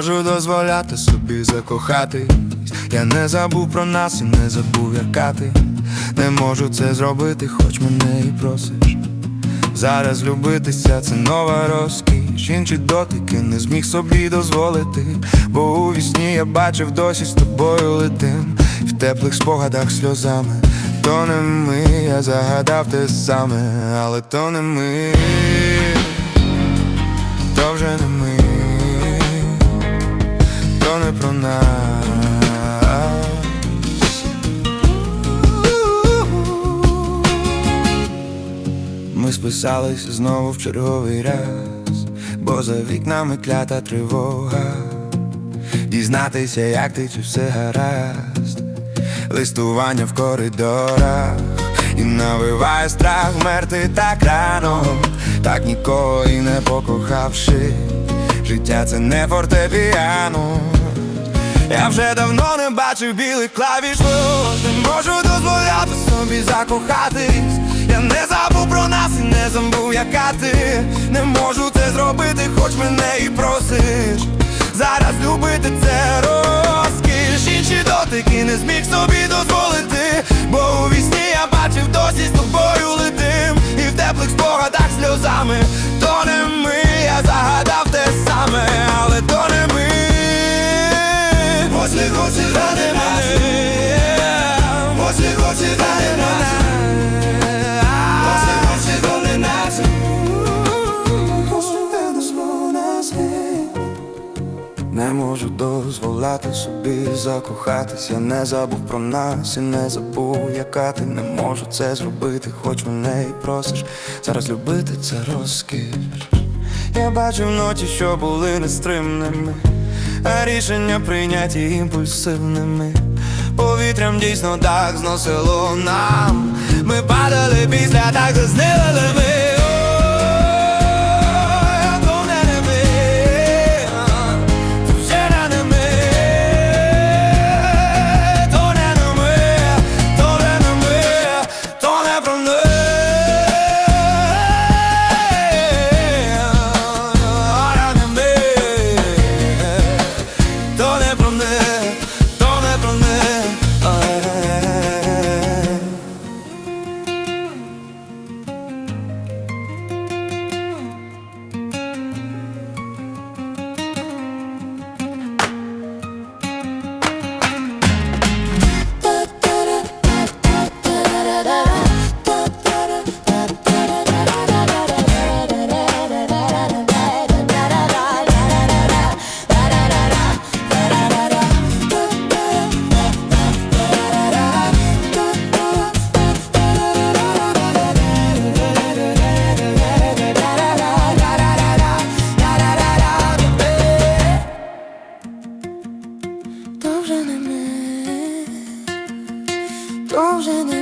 Можу дозволяти собі закохатись. Я не забув про нас і не забув яка ти. Не можу це зробити, хоч мене і просиш. Зараз любитися це нова розкіш. Інші дотики не зміг собі дозволити. Бо у вісні я бачив досі з тобою летим. В теплих спогадах сльозами. То не ми, я загадав те саме, але то не ми, то вже не ми, про нас. Ми списались знову в черговий раз, бо за вікнами клята тривога. Дізнатися, як ти чи все гаразд, листування в коридорах, і навиває страх вмерти так рано, так нікого і не покохавши. Життя це не фортепіано. Я вже давно не бачив білих клавіш. Не можу дозволяти собі закохатись. Я не забув про нас і не забув, яка ти. Не можу це зробити, хоч мене і просиш Не можу дозволяти собі закохатись Я не забув про нас і не забув, яка ти. Не можу це зробити, хоч мене і просиш. Зараз любити це розкіш Я бачу вночі, що були нестримними а рішення прийняті імпульсивними. Повітрям дійсно так зносило нам. Ми падали після так зазнилими 总是你